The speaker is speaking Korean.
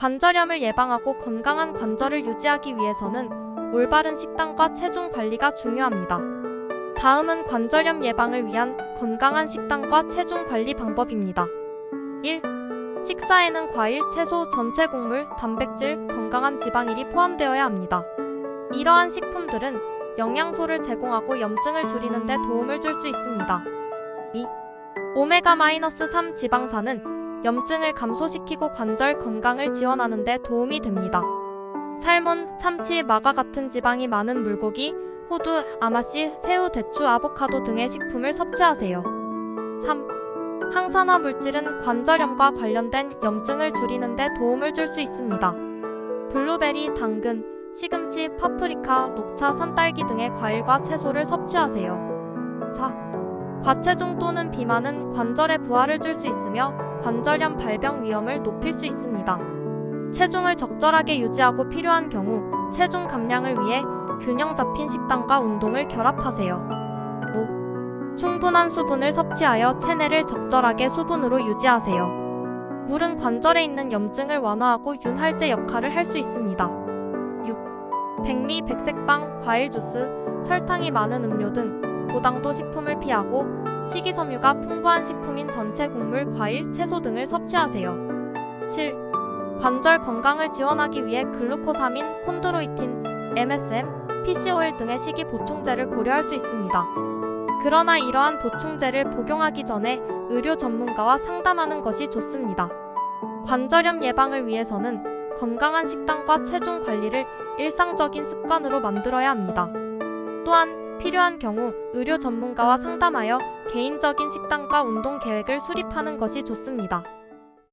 관절염을 예방하고 건강한 관절을 유지하기 위해서는 올바른 식단과 체중 관리가 중요합니다. 다음은 관절염 예방을 위한 건강한 식단과 체중 관리 방법입니다. 1. 식사에는 과일, 채소, 전체 곡물, 단백질, 건강한 지방일이 포함되어야 합니다. 이러한 식품들은 영양소를 제공하고 염증을 줄이는 데 도움을 줄 수 있습니다. 2. 오메가-3 지방산은 염증을 감소시키고 관절 건강을 지원하는 데 도움이 됩니다. 살몬, 참치, 마가 같은 지방이 많은 물고기, 호두, 아마씨, 새우, 대추, 아보카도 등의 식품을 섭취하세요. 3. 항산화 물질은 관절염과 관련된 염증을 줄이는 데 도움을 줄 수 있습니다. 블루베리, 당근, 시금치, 파프리카, 녹차, 산딸기 등의 과일과 채소를 섭취하세요. 4. 과체중 또는 비만은 관절에 부하를 줄 수 있으며 관절염 발병 위험을 높일 수 있습니다. 체중을 적절하게 유지하고 필요한 경우 체중 감량을 위해 균형 잡힌 식단과 운동을 결합하세요. 5. 충분한 수분을 섭취하여 체내를 적절하게 수분으로 유지하세요. 물은 관절에 있는 염증을 완화하고 윤활제 역할을 할 수 있습니다. 6. 백미, 백색빵, 과일 주스, 설탕이 많은 음료 등 고당도 식품을 피하고 식이섬유가 풍부한 식품인 전체 곡물, 과일, 채소 등을 섭취하세요. 7. 관절 건강을 지원하기 위해 글루코사민, 콘드로이틴, MSM, PCO일 등의 식이 보충제를 고려할 수 있습니다. 그러나 이러한 보충제를 복용하기 전에 의료 전문가와 상담하는 것이 좋습니다. 관절염 예방을 위해서는 건강한 식단과 체중 관리를 일상적인 습관으로 만들어야 합니다. 또한 필요한 경우 의료 전문가와 상담하여 개인적인 식단과 운동 계획을 수립하는 것이 좋습니다.